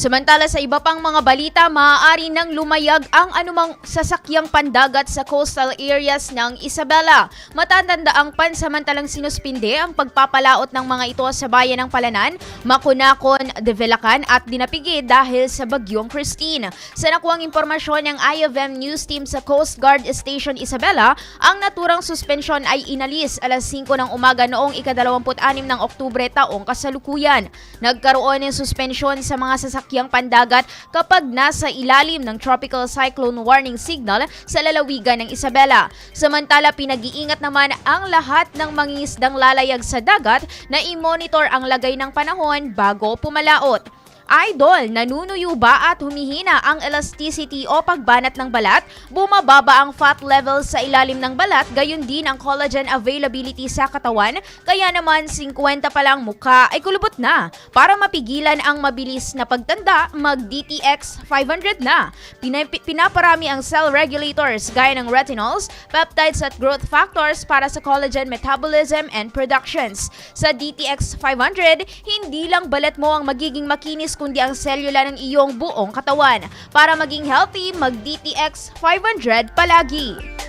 Samantala sa iba pang mga balita, maaari nang lumayag ang anumang sasakyang pandagat sa coastal areas ng Isabela. Matatanda ang pansamantalang sinuspinde ang pagpapalaot ng mga ito sa bayan ng Palanan, Makunakon, Develacan at Dinapigi dahil sa bagyong Christine. Sa nakuang impormasyon ng IFM News Team sa Coast Guard Station Isabela, ang naturang suspensyon ay inalis alas 5 ng umaga noong ika-26 ng Oktubre taong kasalukuyan. Nagkaroon ng suspensyon sa mga sasakyang pandagat kapag nasa ilalim ng Tropical Cyclone Warning Signal sa lalawigan ng Isabela. Samantala, pinag-iingat naman ang lahat ng mangingisdang lalayag sa dagat na i-monitor ang lagay ng panahon bago pumalaot. Idol, nanunuyo ba at humihina ang elasticity o pagbanat ng balat? Bumababa ang fat level sa ilalim ng balat, gayon din ang collagen availability sa katawan, kaya naman 50 pa lang mukha ay kulubot na. Para mapigilan ang mabilis na pagtanda, mag-DTX 500 na. Pinaparami ang cell regulators gaya ng retinols, peptides at growth factors para sa collagen metabolism and productions. Sa DTX 500, hindi lang balat mo ang magiging makinis kundi ang selula ng iyong buong katawan. Para maging healthy, mag-DTX 500 palagi.